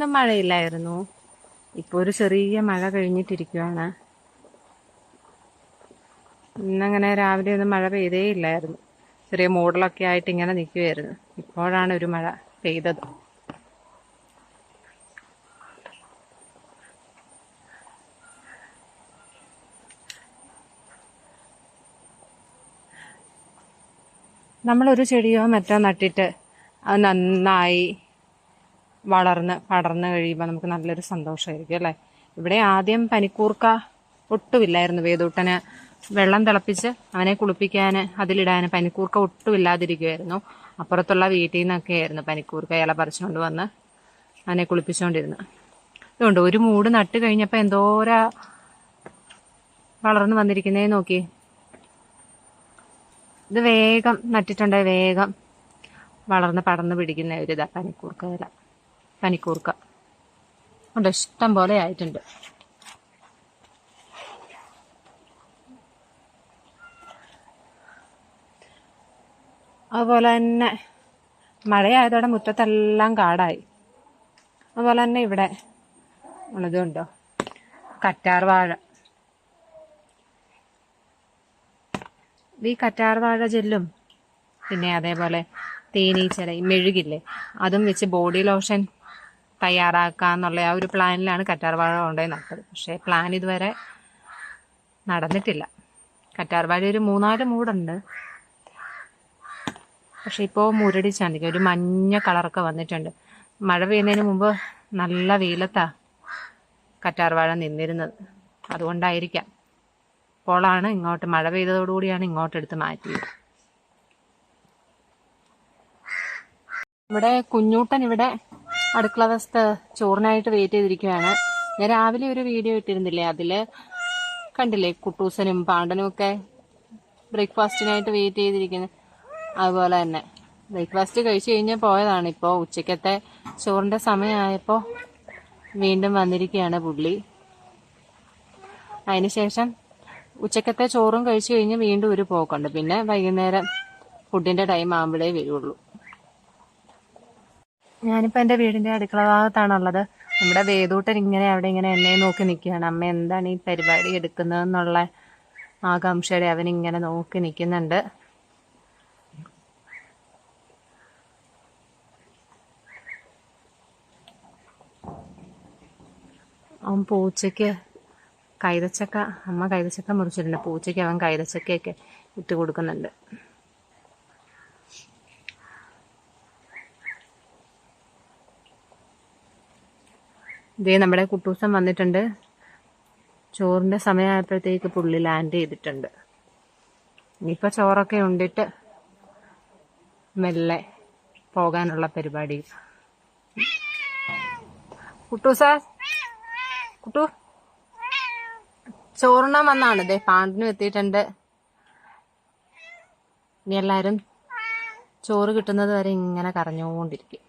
ഇന്നും മഴയില്ലായിരുന്നു. ഇപ്പൊ ഒരു ചെറിയ മഴ കഴിഞ്ഞിട്ടിരിക്കുവാണ്. ഇന്നങ്ങനെ രാവിലെ ഒന്നും മഴ പെയ്തേ ഇല്ലായിരുന്നു. ചെറിയ മൂടലൊക്കെ ആയിട്ട് ഇങ്ങനെ നിൽക്കുമായിരുന്നു ഇപ്പോഴാണ് ഒരു മഴ പെയ്തത്. നമ്മളൊരു ചെടിയോ മറ്റോ നട്ടിട്ട് അത് നന്നായി വളർന്ന് പടർന്നു കഴിയുമ്പോൾ നമുക്ക് നല്ലൊരു സന്തോഷമായിരിക്കും അല്ലേ? ഇവിടെ ആദ്യം പനിക്കൂർക്ക ഒട്ടുമില്ലായിരുന്നു. വേദൂട്ടന് വെള്ളം തിളപ്പിച്ച് അവനെ കുളിപ്പിക്കാൻ അതിലിടാൻ പനിക്കൂർക്ക ഒട്ടുമില്ലാതിരിക്കുമായിരുന്നു അപ്പുറത്തുള്ള വീട്ടിൽ നിന്നൊക്കെ ആയിരുന്നു പനിക്കൂർക്ക ഇല പറിച്ചുകൊണ്ട് വന്ന് അവനെ കുളിപ്പിച്ചുകൊണ്ടിരുന്നു അതുകൊണ്ട് ഒരു മൂട് നട്ട് കഴിഞ്ഞപ്പോൾ എന്തോരാ വളർന്നു വന്നിരിക്കുന്നേ നോക്കി. ഇത് വേഗം നട്ടിട്ടുണ്ട് വേഗം വളർന്ന് പടർന്ന് പിടിക്കുന്ന ഒരു ഇതാ പനിക്കൂർക്ക ഇല. പനിക്കൂർക്ക ഉണ്ട് ഇഷ്ടം പോലെ ആയിട്ടുണ്ട്. അതുപോലെ തന്നെ മഴയായതോടെ മുറ്റത്തെല്ലാം കാടായി. അതുപോലെ തന്നെ ഇവിടെ ഉള്ളതുണ്ടോ കറ്റാർ വാഴ. ഈ കറ്റാർ വാഴ ജെല്ലും പിന്നെ അതേപോലെ തേനീച്ചല മെഴുകില്ലേ? അതും വെച്ച് ബോഡി ലോഷൻ തയ്യാറാക്കാന്നുള്ള ആ ഒരു പ്ലാനിലാണ് കറ്റാർവാഴ കൊണ്ടുപോയി നട്ടത് പക്ഷേ പ്ലാൻ ഇതുവരെ നടന്നിട്ടില്ല. കറ്റാർവാഴ ഒരു മൂന്നാൽ മൂടുണ്ട്. പക്ഷെ ഇപ്പോൾ മുരടിച്ചാണ് നിൽക്കുക. ഒരു മഞ്ഞ കളറൊക്കെ വന്നിട്ടുണ്ട്. മഴ പെയ്യുന്നതിന് മുമ്പ് നല്ല വെയിലത്താണ് കറ്റാർവാഴ നിന്നിരുന്നത്. അതുകൊണ്ടായിരിക്കാം. ഇപ്പോഴാണ് ഇങ്ങോട്ട് മഴ പെയ്തതോടുകൂടിയാണ് ഇങ്ങോട്ട് എടുത്ത് മാറ്റിയത്. ഇവിടെ കുഞ്ഞൂട്ടൻ ഇവിടെ അടുക്കള വസ്തു ചോറിനായിട്ട് വെയിറ്റ് ചെയ്തിരിക്കുകയാണ് ഞാൻ രാവിലെ ഒരു വീഡിയോ ഇട്ടിരുന്നില്ലേ അതിൽ? കണ്ടില്ലേ? കുട്ടൂസനും പാണ്ടനും ഒക്കെ ബ്രേക്ക്ഫാസ്റ്റിനായിട്ട് വെയിറ്റ് ചെയ്തിരിക്കുന്നത് അതുപോലെ തന്നെ. ബ്രേക്ക്ഫാസ്റ്റ് കഴിച്ചു കഴിഞ്ഞ് പോയതാണ് ഇപ്പോൾ ഉച്ചക്കത്തെ ചോറിന്റെ സമയമായപ്പോൾ വീണ്ടും വന്നിരിക്കുകയാണ് പുള്ളി. അതിനുശേഷം ഉച്ചക്കത്തെ ചോറും കഴിച്ചു കഴിഞ്ഞ് വീണ്ടും ഒരു പോക്കുണ്ട്. പിന്നെ വൈകുന്നേരം ഫുഡിന്റെ ടൈം ആകുമ്പോഴേ വരുള്ളൂ. ഞാനിപ്പോ എന്റെ വീടിന്റെ അടുക്കള ഭാഗത്താണ് ഉള്ളത് നമ്മുടെ വേദൂട്ടൻ ഇങ്ങനെ അവിടെ ഇങ്ങനെ എന്നെ നോക്കി നിൽക്കുകയാണ് അമ്മ എന്താണ് ഈ പരിപാടി എടുക്കുന്നതെന്നുള്ള ആകാംക്ഷയുടെ അവൻ ഇങ്ങനെ നോക്കി നിൽക്കുന്നുണ്ട്. അവൻ പൂച്ചയ്ക്ക് കൈതച്ചക്ക അമ്മ കൈതച്ചക്ക മുറിച്ചിട്ടുണ്ട്. പൂച്ചയ്ക്ക് അവൻ കൈതച്ചക്കയൊക്കെ ഇട്ട് കൊടുക്കുന്നുണ്ട് ഇതേ നമ്മുടെ കുട്ടൂസം വന്നിട്ടുണ്ട്. ചോറിന്റെ സമയമായപ്പോഴത്തേക്ക് പുള്ളി ലാൻഡ് ചെയ്തിട്ടുണ്ട്. ഇനിയിപ്പോൾ ചോറൊക്കെ ഉണ്ടിട്ട് മെല്ലെ പോകാനുള്ള പരിപാടി. കുട്ടൂസ കുട്ടു ചോറുണ്ണാൻ വന്നാണ്. ഇതേ പാണ്ടിനും എത്തിയിട്ടുണ്ട്. ഇനി എല്ലാരും ചോറ് കിട്ടുന്നത് വരെ ഇങ്ങനെ കരഞ്ഞുകൊണ്ടിരിക്കും